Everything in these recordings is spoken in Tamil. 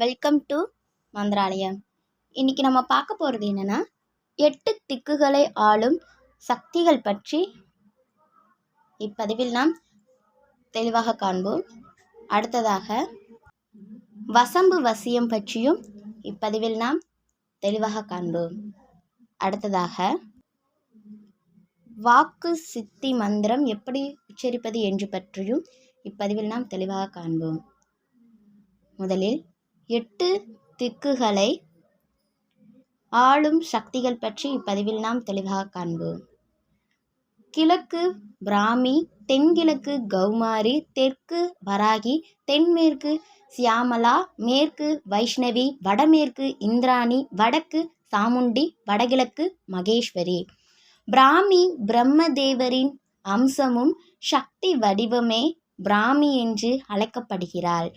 Welcome to Mantralayam. இன்னைக்கு நம்ம பார்க்க போகிறது என்னன்னா எட்டு திக்குகளை ஆளும் சக்திகள் பற்றி இப்பதிவில் நாம் தெளிவாக காண்போம். அடுத்ததாக வசம்பு வசியம் பற்றியும் இப்பதிவில் நாம் தெளிவாக காண்போம். அடுத்ததாக வாக்கு சித்தி மந்திரம் எப்படி உச்சரிப்பது என்று பற்றியும் இப்பதிவில் நாம் தெளிவாக காண்போம். முதலில் எட்டு திக்குகளை ஆளும் சக்திகள் பற்றி இப்பதிவில் நாம் தெளிவாக காண்போம். கிழக்கு பிராமி தென்கிழக்கு கௌமாரி தெற்கு வராகி தென்மேற்கு சியாமலா மேற்கு வைஷ்ணவி வடமேற்கு இந்திராணி வடக்கு சாமுண்டி வடகிழக்கு மகேஸ்வரி. பிராமி பிரம்மதேவரின் அம்சமும் சக்தி வடிவமே பிராமி என்று அழைக்கப்படுகிறாள்.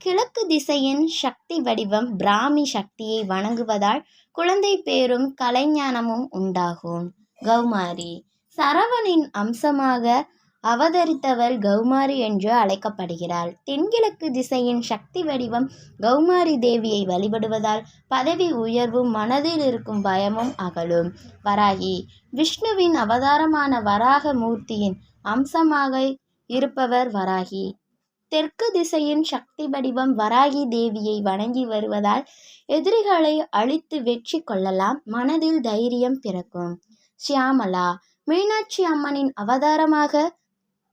கிழக்கு திசையின் சக்தி வடிவம் பிராமி சக்தியை வணங்குவதால் குழந்தை பேரும் கலைஞானமும் உண்டாகும். கௌமாரி. சரவணின் அம்சமாக அவதரித்தவள் கௌமாரி என்று அழைக்கப்படுகிறாள். தென்கிழக்கு திசையின் சக்தி வடிவம் கௌமாரி தேவியை வழிபடுவதால் பதவி உயர்வும் மனதில் இருக்கும் பயமும் அகலும். வராகி. விஷ்ணுவின் அவதாரமான வராக மூர்த்தியின் அம்சமாக இருப்பவர் வராகி. தெற்கு திசையின் சக்தி வடிவம் வராகி தேவியை வணங்கி வருவதால் எதிரிகளை அழித்து வெற்றி கொள்ளலாம். மனதில் தைரியம் பிறக்கும். ஷியாமலா மீனாட்சி அம்மனின் அவதாரமாக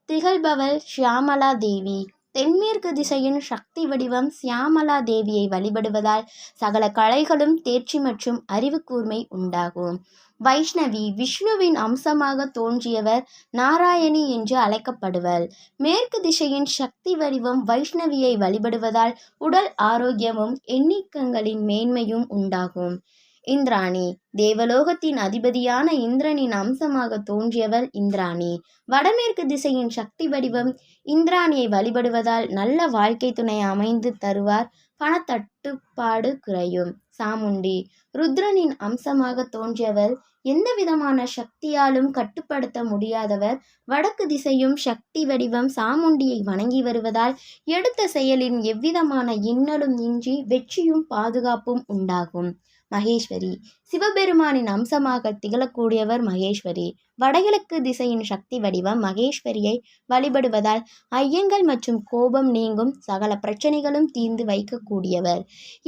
திகழ்பவள் ஷியாமலா தேவி. தென்மேற்கு திசையின் சக்தி வடிவம் சியாமலா தேவியை வழிபடுவதால் சகல கலைகளும் தேர்ச்சி மற்றும் அறிவு கூர்மை உண்டாகும். வைஷ்ணவி விஷ்ணுவின் அம்சமாக தோன்றியவர் நாராயணி என்று அழைக்கப்படுவர். மேற்கு திசையின் சக்தி வடிவம் வைஷ்ணவியை வழிபடுவதால் உடல் ஆரோக்கியமும் எண்ணிக்கங்களின் மேன்மையும் உண்டாகும். இந்திராணி. தேவலோகத்தின் அதிபதியான இந்திரனின் அம்சமாக தோன்றியவள் இந்திராணி. வடமேற்கு திசையின் சக்தி வடிவம் இந்திராணியை வழிபடுவதால் நல்ல வாழ்க்கை துணை அமைந்து தருவார். பணத்தட்டுப்பாடு குறையும். சாமுண்டி. ருத்ரனின் அம்சமாக தோன்றியவர் எந்த விதமான சக்தியாலும் கட்டுப்படுத்த முடியாதவர். வடக்கு திசையும் சக்தி வடிவம் சாமுண்டியை வணங்கி வருவதால் எடுத்த செயலின் எவ்விதமான இன்னலும் இன்றி வெற்றியும் பாதுகாப்பும் உண்டாகும். மகேஸ்வரி. சிவபெருமானின் அம்சமாக திகழக்கூடியவர் மகேஸ்வரி. வடகிழக்கு திசையின் சக்தி வடிவம் மகேஸ்வரியை வழிபடுவதால் ஐயங்கள் மற்றும் கோபம் நீங்கும் சகல பிரச்சனைகளும் தீர்ந்து வைக்கக்கூடியவர்.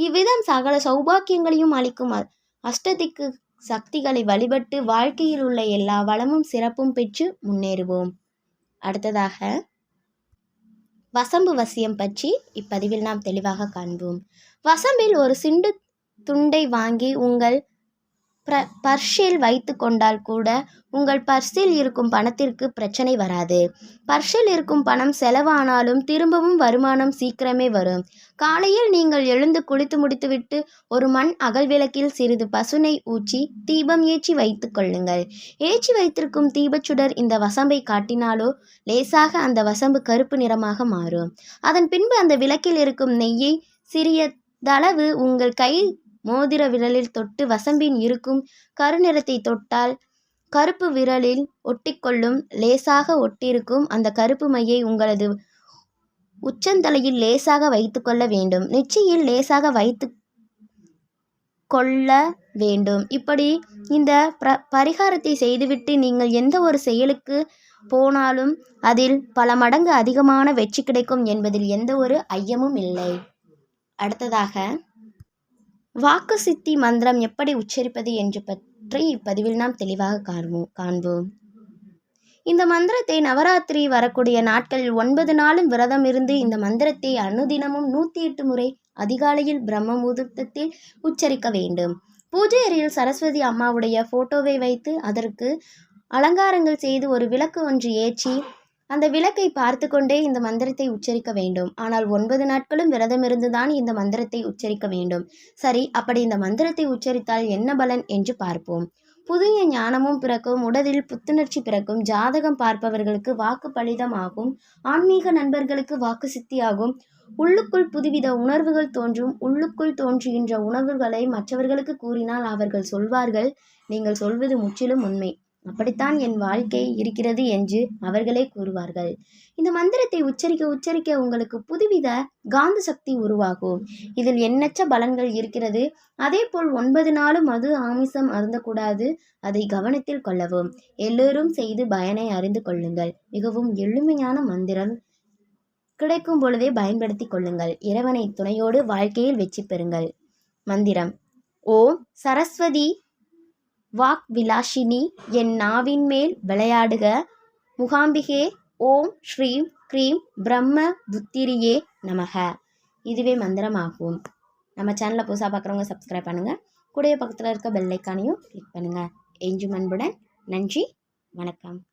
இவ்விதம் சகல சௌபாக்கியங்களையும் அளிக்கும் அஷ்டதிக்கு சக்திகளை வழிபட்டு வாழ்க்கையில் உள்ள எல்லா வளமும் சிறப்பும் பெற்று முன்னேறுவோம். அடுத்ததாக வசம்பு வசியம் பற்றி இப்பதிவில் நாம் தெளிவாக காண்போம். வசம்பில் ஒரு சிண்டு துண்டை வாங்கி உங்கள் ப்ர பர்ஸில் வைத்து கொண்டால் கூட உங்கள் பர்ஸில் இருக்கும் பணத்திற்கு பிரச்சனை வராது. பர்ஸில் இருக்கும் பணம் செலவானாலும் திரும்பவும் வருமானம் சீக்கிரமே வரும். காலையில் நீங்கள் எழுந்து குளித்து முடித்துவிட்டு ஒரு மண் அகல் விளக்கில் சிறிது பசுனை ஊற்றி தீபம் ஏற்றி வைத்து கொள்ளுங்கள். ஏற்றி வைத்திருக்கும் தீபச்சுடர் இந்த வசம்பை காட்டினாலோ லேசாக அந்த வசம்பு கருப்பு நிறமாக மாறும். அதன் பின்பு அந்த விளக்கில் இருக்கும் நெய்யை சிறிய தளவு உங்கள் கை மோதிர விரலில் தொட்டு வசம்பின் இருக்கும் கருநிறத்தை தொட்டால் கருப்பு விரலில் ஒட்டிக்கொள்ளும் லேசாக ஒட்டிருக்கும் அந்த கருப்பு மையை உங்களது உச்சந்தலையில் லேசாக வைத்துக்கொள்ள வேண்டும். நெற்றியில் லேசாக வைத்து கொள்ள வேண்டும். இப்படி இந்த பிர பரிகாரத்தை செய்துவிட்டு நீங்கள் எந்த ஒரு செயலுக்கு போனாலும் அதில் பல மடங்கு அதிகமான வெற்றி கிடைக்கும் என்பதில் எந்த ஒரு ஐயமும் இல்லை. அடுத்ததாக வாக்கு சித்தி மந்திரம் எப்படி உச்சரிப்பது என்று பற்றி இப்பதிவில் நாம் தெளிவாக காண்போம் காண்போம். இந்த மந்திரத்தை நவராத்திரி வரக்கூடிய நாட்களில் ஒன்பது நாளும் விரதம் இருந்து இந்த மந்திரத்தை அனுதினமும் நூற்றி எட்டு முறை அதிகாலையில் பிரம்ம முகூர்த்தத்தில் உச்சரிக்க வேண்டும். பூஜை அறையில் சரஸ்வதி அம்மாவுடைய ஃபோட்டோவை வைத்து அதற்கு அலங்காரங்கள் செய்து ஒரு விளக்கு ஒன்று ஏற்றி அந்த விளக்கை பார்த்து கொண்டே இந்த மந்திரத்தை உச்சரிக்க வேண்டும். ஆனால் ஒன்பது நாட்களும் விரதமிருந்து தான் இந்த மந்திரத்தை உச்சரிக்க வேண்டும். சரி அப்படி இந்த மந்திரத்தை உச்சரித்தால் என்ன பலன் என்று பார்ப்போம். புதிய ஞானமும் பிறக்கும் உடலில் புத்துணர்ச்சி பிறக்கும் ஜாதகம் பார்ப்பவர்களுக்கு வாக்கு பலிதமாகும் ஆன்மீக நண்பர்களுக்கு வாக்கு சித்தியாகும் உள்ளுக்குள் புதுவித உணர்வுகள் தோன்றும் உள்ளுக்குள் தோன்றுகின்ற உணர்வுகளை மற்றவர்களுக்கு கூறினால் அவர்கள் சொல்வார்கள் நீங்கள் சொல்வது முற்றிலும் உண்மை. அப்படித்தான் என் வாழ்க்கை இருக்கிறது என்று அவர்களே கூறுவார்கள். இந்த மந்திரத்தை உச்சரிக்க உச்சரிக்க உங்களுக்கு புதுவித காந்த சக்தி உருவாகும். இதில் எண்ணற்ற பலன்கள் இருக்கிறது. அதே போல் ஒன்பது நாளும் மது ஆமிசம் அருந்தக்கூடாது. அதை கவனத்தில் கொள்ளவும். எல்லோரும் செய்து பயனை அறிந்து கொள்ளுங்கள். மிகவும் எளிமையான மந்திரம் கிடைக்கும் பொழுதே பயன்படுத்தி கொள்ளுங்கள். இறைவனை துணையோடு வாழ்க்கையில் வெற்றி பெறுங்கள். மந்திரம். ஓம் சரஸ்வதி வாக் விலாஷினி என் நாவின் மேல் விளையாடுக. முகாம்பிகே ஓம் ஸ்ரீம் க்ரீம் பிரம்ம புத்திரியே நமக. இதுவே மந்திரமாகும். நம்ம சேனலை புதுசாக பார்க்குறவங்க சப்ஸ்கிரைப் பண்ணுங்கள் கூடைய பக்கத்தில் இருக்க பெல்லைக்கானையும் கிளிக் பண்ணுங்கள் எஞ்சும் அன்புடன் நன்றி வணக்கம்.